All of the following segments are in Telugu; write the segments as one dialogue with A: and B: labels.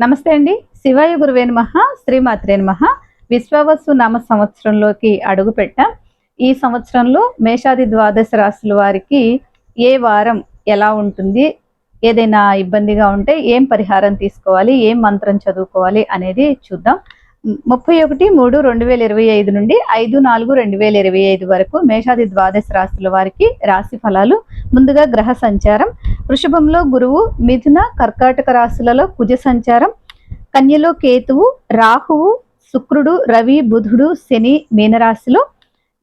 A: నమస్తే అండి. శివాయ గురువే నమః శ్రీమాత్రే నమః. విశ్వవస్సు నామ సంవత్సరంలోకి అడుగు పెట్టాం. ఈ సంవత్సరంలో మేషాది ద్వాదశ రాశుల వారికి ఏ వారం ఎలా ఉంటుంది ఏదైనా ఇబ్బందిగా ఉంటే ఏం పరిహారం తీసుకోవాలి ఏం మంత్రం చదువుకోవాలి అనేది చూద్దాం. ముప్పై ఒకటి మూడు రెండు వేల ఇరవై ఐదు నుండి ఐదు నాలుగు రెండు వేల ఇరవై ఐదు వరకు మేషాది ద్వాదశ రాశుల వారికి రాశి ఫలాలు. ముందుగా గ్రహ సంచారం. వృషభంలో గురువు మిథున కర్కాటక రాశులలో కుజ సంచారం. కన్యలో కేతువు రాహువు శుక్రుడు రవి బుధుడు శని మీనరాశిలో.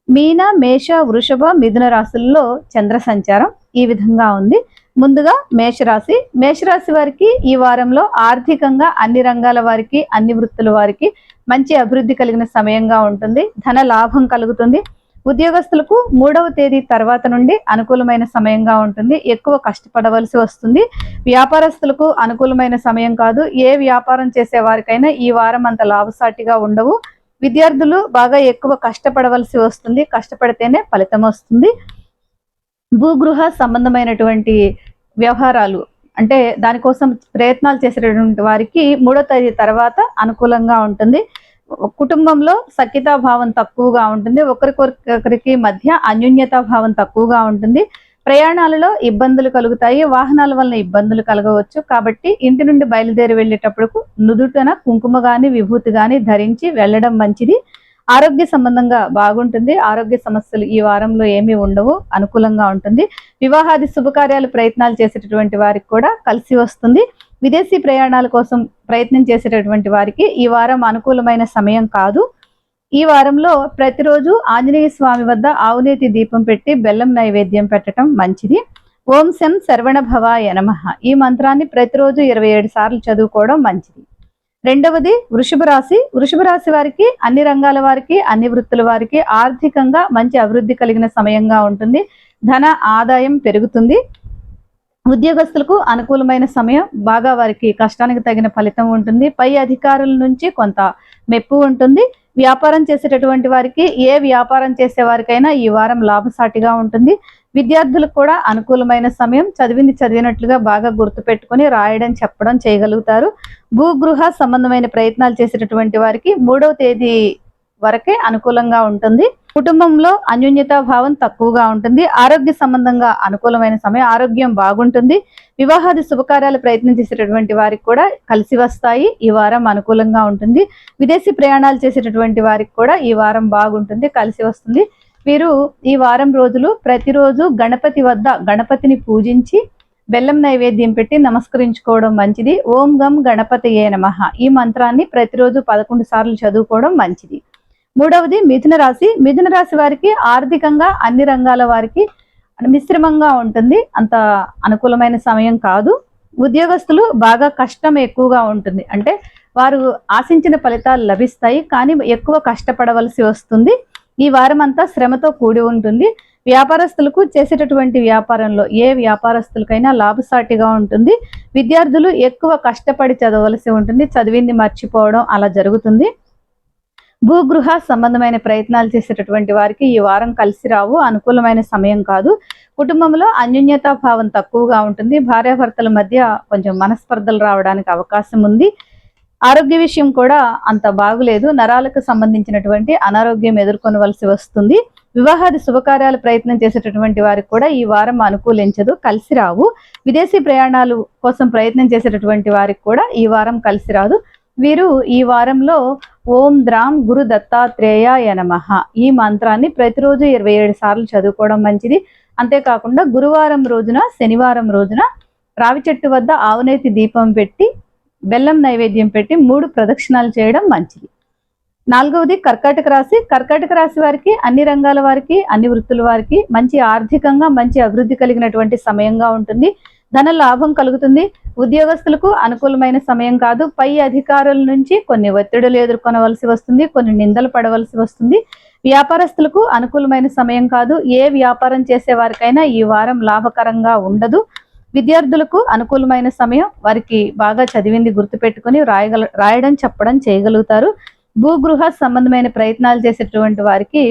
A: మీన మేష వృషభ మిథున రాశుల్లో చంద్ర సంచారం ఈ విధంగా ఉంది. ముందుగా మేషరాశి. మేషరాశి వారికి ఈ వారంలో ఆర్థికంగా అన్ని రంగాల వారికి అన్ని వృత్తుల వారికి మంచి అభివృద్ధి కలిగిన సమయంగా ఉంటుంది. ధన లాభం కలుగుతుంది. ఉద్యోగస్తులకు మూడవ తేదీ తర్వాత నుండి అనుకూలమైన సమయంగా ఉంటుంది. ఎక్కువ కష్టపడవలసి వస్తుంది. వ్యాపారస్తులకు అనుకూలమైన సమయం కాదు. ఏ వ్యాపారం చేసే వారికైనా ఈ వారం అంత లాభసాటిగా ఉండవు. విద్యార్థులు బాగా ఎక్కువ కష్టపడవలసి వస్తుంది. కష్టపడితేనే ఫలితం వస్తుంది. భూగృహ సంబంధమైనటువంటి వ్యవహారాలు అంటే దానికోసం ప్రయత్నాలు చేసేటటువంటి వారికి మూడో తేదీ తర్వాత అనుకూలంగా ఉంటుంది. కుటుంబంలో సఖ్యతా భావం తక్కువగా ఉంటుంది. ఒకరికొకరికి మధ్య అన్యోన్యతా భావం తక్కువగా ఉంటుంది. ప్రయాణాలలో ఇబ్బందులు కలుగుతాయి. వాహనాల వలన ఇబ్బందులు కలగవచ్చు. కాబట్టి ఇంటి నుండి బయలుదేరి వెళ్ళేటప్పుడు నుదుటన కుంకుమ గాని విభూతి గాని ధరించి వెళ్ళడం మంచిది. ఆరోగ్య సంబంధంగా బాగుంటుంది. ఆరోగ్య సమస్యలు ఈ వారంలో ఏమీ ఉండవు. అనుకూలంగా ఉంటుంది. వివాహాది శుభకార్యాలు ప్రయత్నాలు చేసేటటువంటి వారికి కూడా కలిసి వస్తుంది. విదేశీ ప్రయాణాల కోసం ప్రయత్నం చేసేటటువంటి వారికి ఈ వారం అనుకూలమైన సమయం కాదు. ఈ వారంలో ప్రతిరోజు ఆంజనేయ స్వామి వద్ద ఆవునేతి దీపం పెట్టి బెల్లం నైవేద్యం పెట్టడం మంచిది. ఓం శం శరవణ భవాయ నమ. ఈ మంత్రాన్ని ప్రతిరోజు ఇరవై ఏడు సార్లు చదువుకోవడం మంచిది. రెండవది వృషభ రాశి. వృషభ రాశి వారికి అన్ని రంగాల వారికి అన్ని వృత్తుల వారికి ఆర్థికంగా మంచి అభివృద్ధి కలిగిన సమయంగా ఉంటుంది. ధన ఆదాయం పెరుగుతుంది. ఉద్యోగస్తులకు అనుకూలమైన సమయం బాగా వారికి కష్టానికి తగిన ఫలితం ఉంటుంది. పై అధికారుల నుంచి కొంత మెప్పు ఉంటుంది. వ్యాపారం చేసేటటువంటి వారికి ఏ వ్యాపారం చేసే వారికైనా ఈ వారం లాభసాటిగా ఉంటుంది. విద్యార్థులకు కూడా అనుకూలమైన సమయం చదివింది చదివినట్లుగా బాగా గుర్తుపెట్టుకుని రాయడం చెప్పడం చేయగలుగుతారు. భూగృహ సంబంధమైన ప్రయత్నాలు చేసేటటువంటి వారికి మూడవ తేదీ వరకే అనుకూలంగా ఉంటుంది. కుటుంబంలో అన్యోన్యతా భావం తక్కువగా ఉంటుంది. ఆరోగ్య సంబంధంగా అనుకూలమైన సమయం ఆరోగ్యం బాగుంటుంది. వివాహాది శుభకార్యాలు ప్రయత్నం చేసేటటువంటి వారికి కూడా కలిసి వస్తాయి. ఈ వారం అనుకూలంగా ఉంటుంది. విదేశీ ప్రయాణాలు చేసేటటువంటి వారికి కూడా ఈ వారం బాగుంటుంది కలిసి వస్తుంది. వీరు ఈ వారం రోజులు ప్రతిరోజు గణపతి వద్ద గణపతిని పూజించి బెల్లం నైవేద్యం పెట్టి నమస్కరించుకోవడం మంచిది. ఓం గం గణపతియే నమ. ఈ మంత్రాన్ని ప్రతిరోజు పదకొండు సార్లు చదువుకోవడం మంచిది. మూడవది మిథున రాశి. మిథున రాశి వారికి ఆర్థికంగా అన్ని రంగాల వారికి మిశ్రమంగా ఉంటుంది. అంత అనుకూలమైన సమయం కాదు. ఉద్యోగస్తులు బాగా కష్టం ఎక్కువగా ఉంటుంది. అంటే వారు ఆశించిన ఫలితాలు లభిస్తాయి. కానీ ఎక్కువ కష్టపడవలసి వస్తుంది. ఈ వారం అంతా శ్రమతో కూడి ఉంటుంది. వ్యాపారస్తులకు చేసేటటువంటి వ్యాపారంలో ఏ వ్యాపారస్తులకైనా లాభసాటిగా ఉంటుంది. విద్యార్థులు ఎక్కువ కష్టపడి చదవలసి ఉంటుంది. చదివింది మర్చిపోవడం అలా జరుగుతుంది. భూగృహ సంబంధమైన ప్రయత్నాలు చేసేటటువంటి వారికి ఈ వారం కలిసి రావు. అనుకూలమైన సమయం కాదు. కుటుంబంలో అన్యోన్యతా భావం తక్కువగా ఉంటుంది. భార్యాభర్తల మధ్య కొంచెం మనస్పర్ధలు రావడానికి అవకాశం ఉంది. ఆరోగ్య విషయం కూడా అంత బాగులేదు. నరాలకు సంబంధించినటువంటి అనారోగ్యం ఎదుర్కొనవలసి వస్తుంది. వివాహాది శుభకార్యాలు ప్రయత్నం చేసేటటువంటి వారికి కూడా ఈ వారం అనుకూలించదు కలిసి రావు. విదేశీ ప్రయాణాలు కోసం ప్రయత్నం చేసేటటువంటి వారికి కూడా ఈ వారం కలిసి రాదు. వీరు ఈ వారంలో ఓం ద్రాం గురు దత్తాత్రేయ నమః ఈ మంత్రాన్ని ప్రతిరోజు ఇరవై ఏడు సార్లు చదువుకోవడం మంచిది. అంతేకాకుండా గురువారం రోజున శనివారం రోజున రావి చెట్టు వద్ద ఆవునేతి దీపం పెట్టి బెల్లం నైవేద్యం పెట్టి మూడు ప్రదక్షిణాలు చేయడం మంచిది. నాలుగవది కర్కాటక రాశి. కర్కాటక రాశి వారికి అన్ని రంగాల వారికి అన్ని వృత్తుల వారికి మంచి ఆర్థికంగా మంచి అభివృద్ధి కలిగినటువంటి సమయంగా ఉంటుంది. ధన లాభం కలుగుతుంది. ఉద్యోగస్తులకు అనుకూలమైన సమయం కాదు. పై అధికారుల నుంచి కొన్ని ఒత్తిడులు ఎదుర్కొనవలసి వస్తుంది. కొన్ని నిందలు పడవలసి వస్తుంది. వ్యాపారస్తులకు అనుకూలమైన సమయం కాదు. ఏ వ్యాపారం చేసే వారికైనా ఈ వారం లాభకరంగా ఉండదు. విద్యార్థులకు అనుకూలమైన సమయం వారికి బాగా చదివింది గుర్తుపెట్టుకుని రాయగల రాయడం చెప్పడం చేయగలుగుతారు. భూగృహ సంబంధమైన ప్రయత్నాలు చేసేటువంటి వారికి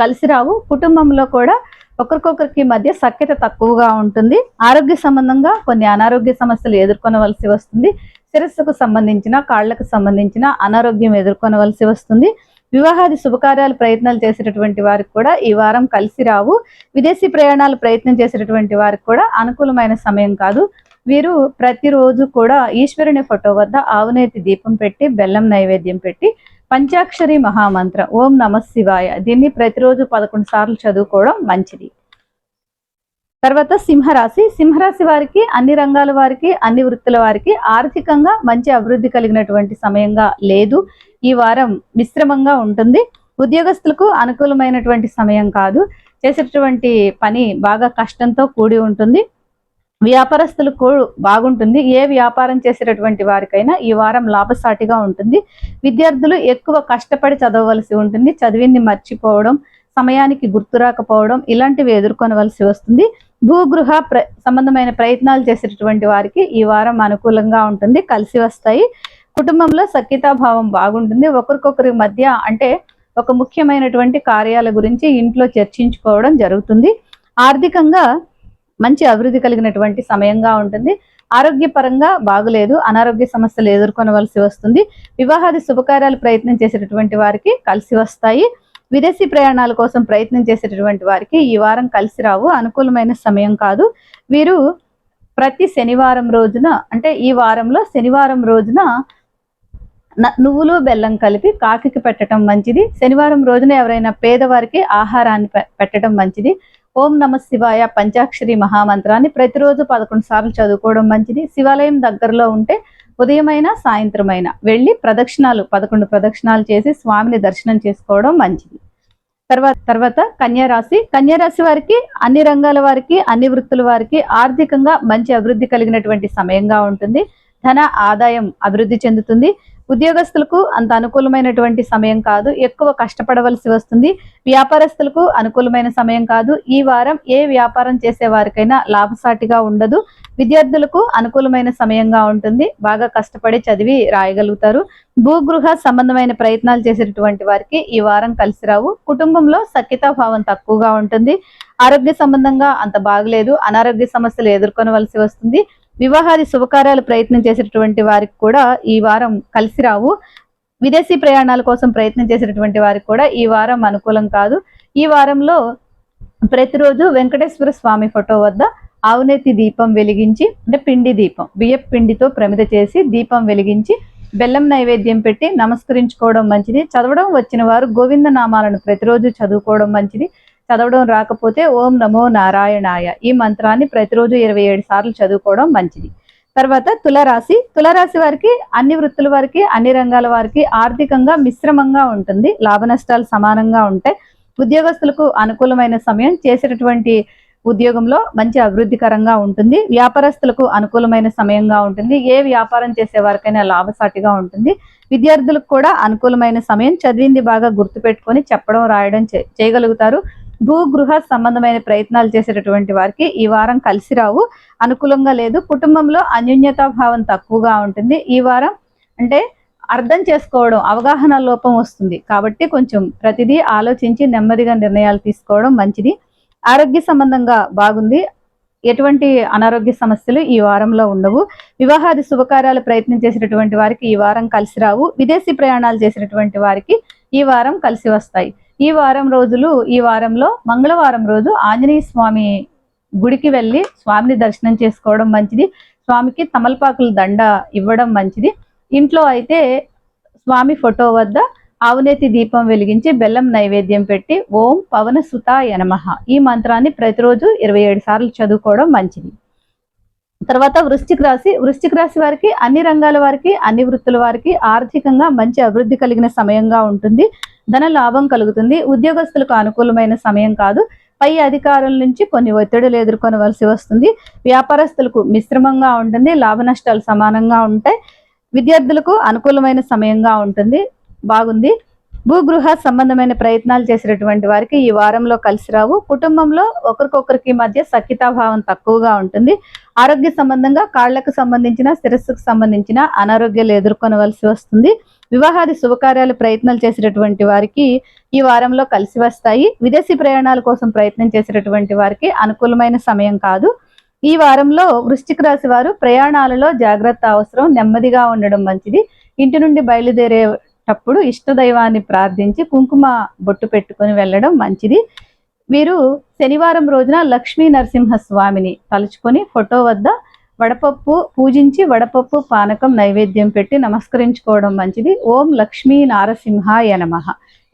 A: కలిసి రావు. కుటుంబంలో కూడా ఒకరికొకరికి మధ్య సఖ్యత తక్కువగా ఉంటుంది. ఆరోగ్య సంబంధంగా కొన్ని అనారోగ్య సమస్యలు ఎదుర్కొనవలసి వస్తుంది. శిరస్సుకు సంబంధించిన కాళ్ళకు సంబంధించిన అనారోగ్యం ఎదుర్కొనవలసి వస్తుంది. వివాహాది శుభకార్యాలు ప్రయత్నాలు చేసేటటువంటి వారికి కూడా ఈ వారం కలిసి రావు. విదేశీ ప్రయాణాలు ప్రయత్నం చేసేటటువంటి వారికి కూడా అనుకూలమైన సమయం కాదు. వీరు ప్రతిరోజు కూడా ఈశ్వరుని ఫోటో వద్ద ఆవునేతి దీపం పెట్టి బెల్లం నైవేద్యం పెట్టి పంచాక్షరి మహామంత్రం ఓం నమ శివాయ. దీన్ని ప్రతిరోజు పదకొండు సార్లు చదువుకోవడం మంచిది. తర్వాత సింహరాశి. సింహరాశి వారికి అన్ని రంగాల వారికి అన్ని వృత్తుల వారికి ఆర్థికంగా మంచి అభివృద్ధి కలిగినటువంటి సమయంగా లేదు. ఈ వారం మిశ్రమంగా ఉంటుంది. ఉద్యోగస్తులకు అనుకూలమైనటువంటి సమయం కాదు. చేసేటటువంటి పని బాగా కష్టంతో కూడి ఉంటుంది. వ్యాపారస్తులకు బాగుంటుంది. ఏ వ్యాపారం చేసేటటువంటి వారికైనా ఈ వారం లాభసాటిగా ఉంటుంది. విద్యార్థులు ఎక్కువ కష్టపడి చదవవలసి ఉంటుంది. చదివింది మర్చిపోవడం సమయానికి గుర్తు రాకపోవడం ఇలాంటివి ఎదుర్కొనవలసి వస్తుంది. భూగృహ ప్ర సంబంధమైన ప్రయత్నాలు చేసేటటువంటి వారికి ఈ వారం అనుకూలంగా ఉంటుంది కలిసి వస్తాయి. కుటుంబంలో సఖ్యతాభావం బాగుంటుంది. ఒకరికొకరి మధ్య అంటే ఒక ముఖ్యమైనటువంటి కార్యాల గురించి ఇంట్లో చర్చించుకోవడం జరుగుతుంది. ఆర్థికంగా మంచి అభివృద్ధి కలిగినటువంటి సమయంగా ఉంటుంది. ఆరోగ్యపరంగా బాగులేదు అనారోగ్య సమస్యలు ఎదుర్కొనవలసి వస్తుంది. వివాహాది శుభకార్యాలు ప్రయత్నం చేసేటటువంటి వారికి కలిసి వస్తాయి. విదేశీ ప్రయాణాల కోసం ప్రయత్నం చేసేటటువంటి వారికి ఈ వారం కలిసి రావు. అనుకూలమైన సమయం కాదు. వీరు ప్రతి శనివారం రోజున అంటే ఈ వారంలో శనివారం రోజున నువ్వులు బెల్లం కలిపి కాకికి పెట్టడం మంచిది. శనివారం రోజున ఎవరైనా పేదవారికి ఆహారాన్ని పె- పెట్టడం మంచిది. ఓం నమ శివాయ పంచాక్షరి మహామంత్రాన్ని ప్రతిరోజు పదకొండు సార్లు చదువుకోవడం మంచిది. శివాలయం దగ్గరలో ఉంటే ఉదయమైన సాయంత్రమైన వెళ్ళి ప్రదక్షిణాలు పదకొండు ప్రదక్షిణాలు చేసి స్వామిని దర్శనం చేసుకోవడం మంచిది. తర్వాత తర్వాత కన్యారాశి. కన్యారాశి వారికి అన్ని రంగాల వారికి అన్ని వృత్తుల వారికి ఆర్థికంగా మంచి అభివృద్ధి కలిగినటువంటి సమయంగా ఉంటుంది. ధన ఆదాయం అభివృద్ధి చెందుతుంది. ఉద్యోగస్తులకు అంత అనుకూలమైనటువంటి సమయం కాదు. ఎక్కువ కష్టపడవలసి వస్తుంది. వ్యాపారస్తులకు అనుకూలమైన సమయం కాదు. ఈ వారం ఏ వ్యాపారం చేసే వారికైనా లాభసాటిగా ఉండదు. విద్యార్థులకు అనుకూలమైన సమయంగా ఉంటుంది. బాగా కష్టపడి చదివి రాయగలుగుతారు. భూగృహ సంబంధమైన ప్రయత్నాలు చేసేటటువంటి వారికి ఈ వారం కలిసి రావు. కుటుంబంలో సఖ్యతాభావం తక్కువగా ఉంటుంది. ఆరోగ్య సంబంధంగా అంత బాగలేదు. అనారోగ్య సమస్యలు ఎదుర్కొనవలసి వస్తుంది. వివాహాది శుభకార్యాలు ప్రయత్నం చేసేటటువంటి వారికి కూడా ఈ వారం కలిసి రావు. విదేశీ ప్రయాణాల కోసం ప్రయత్నం చేసేటటువంటి వారికి కూడా ఈ వారం అనుకూలం కాదు. ఈ వారంలో ప్రతిరోజు వెంకటేశ్వర స్వామి ఫోటో వద్ద ఆవునేతి దీపం వెలిగించి అంటే పిండి దీపం బియ్య పిండితో ప్రమిద చేసి దీపం వెలిగించి బెల్లం నైవేద్యం పెట్టి నమస్కరించుకోవడం మంచిది. చదవడం వచ్చిన వారు గోవింద నామాలను ప్రతిరోజు చదువుకోవడం మంచిది. చదవడం రాకపోతే ఓం నమో నారాయణాయ ఈ మంత్రాన్ని ప్రతిరోజు ఇరవై ఏడు సార్లు చదువుకోవడం మంచిది. తర్వాత తులరాశి. తులరాశి వారికి అన్ని వృత్తుల వారికి అన్ని రంగాల వారికి ఆర్థికంగా మిశ్రమంగా ఉంటుంది. లాభ నష్టాలు సమానంగా ఉంటాయి. ఉద్యోగస్తులకు అనుకూలమైన సమయం చేసేటటువంటి ఉద్యోగంలో మంచి అభివృద్ధికరంగా ఉంటుంది. వ్యాపారస్తులకు అనుకూలమైన సమయంగా ఉంటుంది. ఏ వ్యాపారం చేసే వారికైనా లాభసాటిగా ఉంటుంది. విద్యార్థులకు కూడా అనుకూలమైన సమయం చదివింది బాగా గుర్తుపెట్టుకొని చెప్పడం రాయడం చేయగలుగుతారు. చేయగలుగుతారు భూగృహ సంబంధమైన ప్రయత్నాలు చేసేటటువంటి వారికి ఈ వారం కలిసి రావు. అనుకూలంగా లేదు. కుటుంబంలో అన్యోన్యతా భావం తక్కువగా ఉంటుంది. ఈ వారం అంటే అర్థం చేసుకోవడం అవగాహన లోపం వస్తుంది. కాబట్టి కొంచెం ప్రతిదీ ఆలోచించి నెమ్మదిగా నిర్ణయాలు తీసుకోవడం మంచిది. ఆరోగ్య సంబంధంగా బాగుంది. ఎటువంటి అనారోగ్య సమస్యలు ఈ వారంలో ఉండవు. వివాహాది శుభకార్యాలు ప్రయత్నం చేసినటువంటి వారికి ఈ వారం కలిసి రావు. విదేశీ ప్రయాణాలు చేసినటువంటి వారికి ఈ వారం కలిసి వస్తాయి. ఈ వారం రోజులు ఈ వారంలో మంగళవారం రోజు ఆంజనేయ స్వామి గుడికి వెళ్ళి స్వామిని దర్శనం చేసుకోవడం మంచిది. స్వామికి తమలపాకుల దండ ఇవ్వడం మంచిది. ఇంట్లో అయితే స్వామి ఫోటో వద్ద ఆవునేతి దీపం వెలిగించి బెల్లం నైవేద్యం పెట్టి ఓం పవన సుతాయ నమః. ఈ మంత్రాన్ని ప్రతిరోజు ఇరవై ఏడు సార్లు చదువుకోవడం మంచిది. తర్వాత వృశ్చిక రాశి. వృశ్చిక రాశి వారికి అన్ని రంగాల వారికి అన్ని వృత్తుల వారికి ఆర్థికంగా మంచి అభివృద్ధి కలిగిన సమయంగా ఉంటుంది. ధన లాభం కలుగుతుంది. ఉద్యోగస్తులకు అనుకూలమైన సమయం కాదు. పై అధికారుల నుంచి కొన్ని ఒత్తిడులు ఎదుర్కొనవలసి వస్తుంది. వ్యాపారస్తులకు మిశ్రమంగా ఉంటుంది. లాభ నష్టాలు సమానంగా ఉంటాయి. విద్యార్థులకు అనుకూలమైన సమయంగా ఉంటుంది. బాగుంది. భూగృహ సంబంధమైన ప్రయత్నాలు చేసేటటువంటి వారికి ఈ వారంలో కలిసి రావు. కుటుంబంలో ఒకరికొకరికి మధ్య సఖ్యతాభావం తక్కువగా ఉంటుంది. ఆరోగ్య సంబంధంగా కాళ్ళకు సంబంధించిన శిరస్సుకు సంబంధించిన అనారోగ్యాలు ఎదుర్కొనవలసి వస్తుంది. వివాహాది శుభకార్యాలు ప్రయత్నాలు చేసేటటువంటి వారికి ఈ వారంలో కలిసి వస్తాయి. విదేశీ ప్రయాణాల కోసం ప్రయత్నం చేసినటువంటి వారికి అనుకూలమైన సమయం కాదు. ఈ వారంలో వృశ్చిక రాశి వారు ప్రయాణాలలో జాగ్రత్త అవసరం నెమ్మదిగా ఉండడం మంచిది. ఇంటి నుండి బయలుదేరే ఇష్ట దైవాన్ని ప్రార్థించి కుంకుమ బొట్టు పెట్టుకొని వెళ్ళడం మంచిది. వీరు శనివారం రోజున లక్ష్మీ నరసింహ స్వామిని తలుచుకొని ఫోటో వద్ద వడపప్పు పూజించి వడపప్పు పానకం నైవేద్యం పెట్టి నమస్కరించుకోవడం మంచిది. ఓం లక్ష్మీ నారసింహాయ నమ.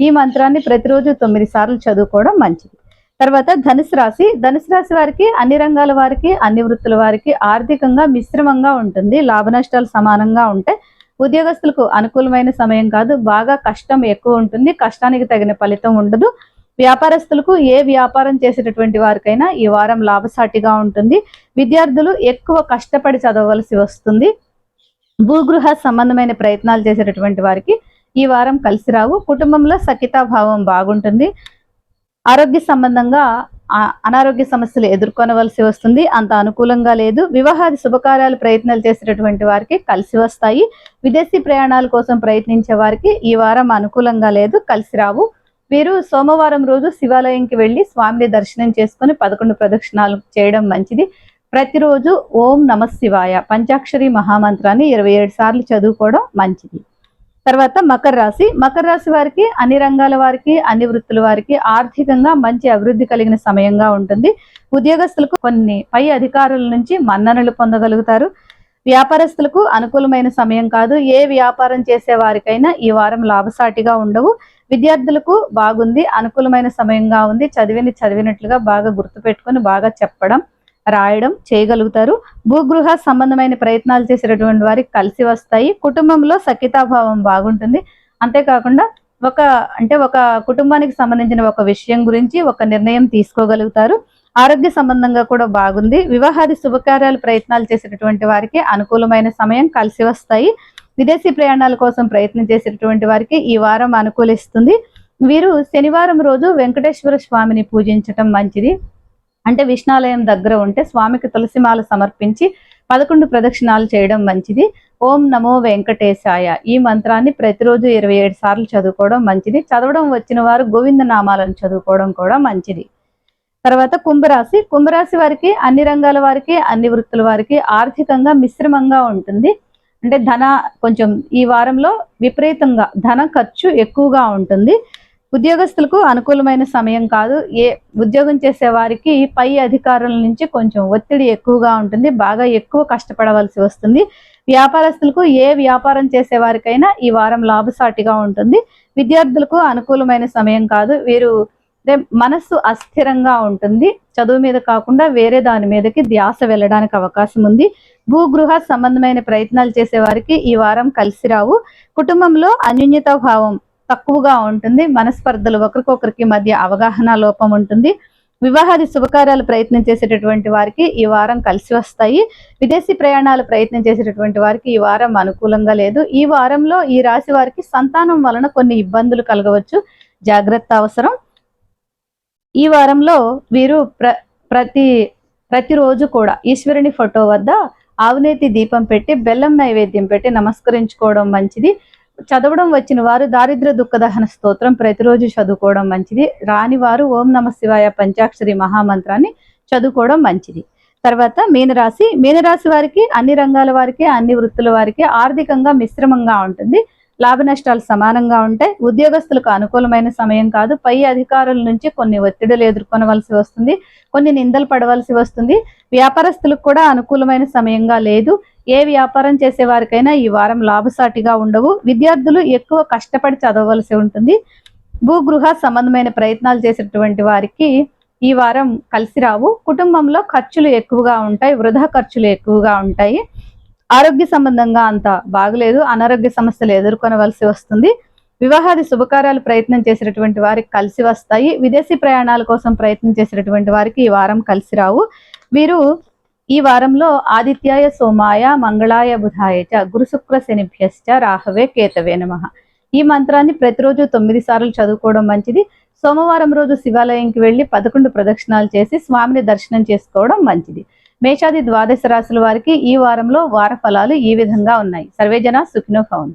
A: ఈ మంత్రాన్ని ప్రతిరోజు తొమ్మిది సార్లు చదువుకోవడం మంచిది. తర్వాత ధనుసు రాశి. ధనుసు రాశి వారికి అన్ని రంగాల వారికి అన్ని వృత్తుల వారికి ఆర్థికంగా మిశ్రమంగా ఉంటుంది. లాభ నష్టాలు సమానంగా ఉంటాయి ఉద్యోగస్తులకు అనుకూలమైన సమయం కాదు బాగా కష్టం ఎక్కువ ఉంటుంది కష్టానికి తగిన ఫలితం ఉండదు. వ్యాపారస్తులకు ఏ వ్యాపారం చేసేటటువంటి వారికైనా ఈ వారం లాభసాటిగా ఉంటుంది. విద్యార్థులు ఎక్కువ కష్టపడి చదవవలసి వస్తుంది. భూగృహ సంబంధమైన ప్రయత్నాలు చేసేటటువంటి వారికి ఈ వారం కలిసి రావు. కుటుంబంలో సఖితాభావం బాగుంటుంది. ఆరోగ్య సంబంధంగా అనారోగ్య సమస్యలు ఎదుర్కొనవలసి వస్తుంది. అంత అనుకూలంగా లేదు. వివాహాది శుభకార్యాలు ప్రయత్నాలు చేసేటటువంటి వారికి కలిసి వస్తాయి. విదేశీ ప్రయాణాల కోసం ప్రయత్నించే వారికి ఈ వారం అనుకూలంగా లేదు. కలిసి రావు. వీరు సోమవారం రోజు శివాలయంకి వెళ్ళి స్వామిని దర్శనం చేసుకొని పదకొండు ప్రదక్షిణాలు చేయడం మంచిది. ప్రతిరోజు ఓం నమ శివాయ. పంచాక్షరి మహామంత్రాన్ని ఇరవై ఏడు సార్లు చదువుకోవడం మంచిది. తర్వాత మకర రాశి. మకర రాశి వారికి అన్ని రంగాల వారికి అన్ని వృత్తుల వారికి ఆర్థికంగా మంచి అభివృద్ధి కలిగిన సమయంగా ఉంటుంది. ఉద్యోగస్తులకు కొన్ని పై అధికారుల నుంచి మన్ననలు పొందగలుగుతారు. వ్యాపారస్తులకు అనుకూలమైన సమయం కాదు. ఏ వ్యాపారం చేసే వారికైనా ఈ వారం లాభసాటిగా ఉండవు. విద్యార్థులకు బాగుంది అనుకూలమైన సమయంగా ఉంది. చదివిని చదివినట్లుగా బాగా గుర్తుపెట్టుకొని బాగా చెప్పడం. రాయడం చేయగలుగుతారు. భూగృహ సంబంధమైన ప్రయత్నాలు చేసేటటువంటి వారికి కలిసి వస్తాయి. కుటుంబంలో సఖితాభావం బాగుంటుంది. అంతేకాకుండా ఒక అంటే ఒక కుటుంబానికి సంబంధించిన ఒక విషయం గురించి ఒక నిర్ణయం తీసుకోగలుగుతారు. ఆరోగ్య సంబంధంగా కూడా బాగుంది. వివాహాది శుభకార్యాలు ప్రయత్నాలు చేసేటటువంటి వారికి అనుకూలమైన సమయం కలిసి వస్తాయి. విదేశీ ప్రయాణాల కోసం ప్రయత్నం చేసేటటువంటి వారికి ఈ వారం అనుకూలిస్తుంది. వీరు శనివారం రోజు వెంకటేశ్వర స్వామిని పూజించటం మంచిది. అంటే విష్ణాలయం దగ్గర ఉంటే స్వామికి తులసిమాల సమర్పించి పదకొండు ప్రదక్షిణాలు చేయడం మంచిది. ఓం నమో వెంకటేశాయ. ఈ మంత్రాన్ని ప్రతిరోజు ఇరవై ఏడు సార్లు చదువుకోవడం మంచిది. చదవడం వచ్చిన వారు గోవింద నామాలను చదువుకోవడం కూడా మంచిది. తర్వాత కుంభరాశి. కుంభరాశి వారికి అన్ని రంగాల వారికి అన్ని వృత్తుల వారికి ఆర్థికంగా మిశ్రమంగా ఉంటుంది. అంటే ధన కొంచెం ఈ వారంలో విపరీతంగా ధన ఖర్చు ఎక్కువగా ఉంటుంది. ఉద్యోగస్తులకు అనుకూలమైన సమయం కాదు. ఏ ఉద్యోగం చేసే వారికి పై అధికారుల నుంచి కొంచెం ఒత్తిడి ఎక్కువగా ఉంటుంది. బాగా ఎక్కువ కష్టపడవలసి వస్తుంది. వ్యాపారస్తులకు ఏ వ్యాపారం చేసే వారికైనా ఈ వారం లాభసాటిగా ఉంటుంది. విద్యార్థులకు అనుకూలమైన సమయం కాదు. వీరు మనస్సు అస్థిరంగా ఉంటుంది. చదువు మీద కాకుండా వేరే దాని మీదకి ధ్యాస వెళ్ళడానికి అవకాశం ఉంది. భూగృహ సంబంధమైన ప్రయత్నాలు చేసే వారికి ఈ వారం కలిసి రావు. కుటుంబంలో అన్యోన్యతా భావం తక్కువగా ఉంటుంది. మనస్పర్ధలు ఒకరికొకరికి మధ్య అవగాహన లోపం ఉంటుంది. వివాహాది శుభకార్యాలు ప్రయత్నం చేసేటటువంటి వారికి ఈ వారం కలిసి వస్తాయి. విదేశీ ప్రయాణాలు ప్రయత్నం చేసేటటువంటి వారికి ఈ వారం అనుకూలంగా లేదు. ఈ వారంలో ఈ రాశి వారికి సంతానం వలన కొన్ని ఇబ్బందులు కలగవచ్చు. జాగ్రత్త అవసరం. ఈ వారంలో వీరు ప్ర ప్రతి ప్రతిరోజు కూడా ఈశ్వరుని ఫోటో వద్ద ఆవునేతి దీపం పెట్టి బెల్లం నైవేద్యం పెట్టి నమస్కరించుకోవడం మంచిది. చదవడం వచ్చిన వారు దారిద్ర దుఃఖదహన స్తోత్రం ప్రతిరోజు చదువుకోవడం మంచిది. రాని వారు ఓం నమ శివాయ పంచాక్షరి మహామంత్రాన్ని చదువుకోవడం మంచిది. తర్వాత మీనరాశి. మీనరాశి వారికి అన్ని రంగాల వారికి అన్ని వృత్తుల వారికి ఆర్థికంగా మిశ్రమంగా ఉంటుంది. లాభ నష్టాలు సమానంగా ఉంటాయి. ఉద్యోగస్తులకు అనుకూలమైన సమయం కాదు. పై అధికారుల నుంచి కొన్ని ఒత్తిడులు ఎదుర్కొనవలసి వస్తుంది. కొన్ని నిందలు పడవలసి వస్తుంది. వ్యాపారస్తులకు కూడా అనుకూలమైన సమయంగా లేదు. ఏ వ్యాపారం చేసే వారికైనా ఈ వారం లాభసాటిగా ఉండవు. విద్యార్థులు ఎక్కువ కష్టపడి చదవవలసి ఉంటుంది. భూగృహ సంబంధమైన ప్రయత్నాలు చేసేటువంటి వారికి ఈ వారం కలిసి రావు. కుటుంబంలో ఖర్చులు ఎక్కువగా ఉంటాయి వృధా ఖర్చులు ఎక్కువగా ఉంటాయి. ఆరోగ్య సంబంధంగా అంత బాగలేదు అనారోగ్య సమస్యలు ఎదుర్కొనవలసి వస్తుంది. వివాహాది శుభకార్యాలు ప్రయత్నం చేసేటటువంటి వారికి కలిసి వస్తాయి. విదేశీ ప్రయాణాల కోసం ప్రయత్నం చేసేటటువంటి వారికి ఈ వారం కలిసి రావు. వీరు ఈ వారంలో ఆదిత్యాయ సోమాయ మంగళాయ బుధాయ చ శనిభ్యశ్చ రాహవే కేతవే నమ. ఈ మంత్రాన్ని ప్రతిరోజు తొమ్మిది సార్లు చదువుకోవడం మంచిది. సోమవారం రోజు శివాలయంకి వెళ్ళి పదకొండు ప్రదక్షిణాలు చేసి స్వామిని దర్శనం చేసుకోవడం మంచిది. మేషాది ద్వాదశ రాశుల వారికి ఈ వారంలో వార ఫలాలు ఈ విధంగా ఉన్నాయి. సర్వేజన సుఖినో భవంతు.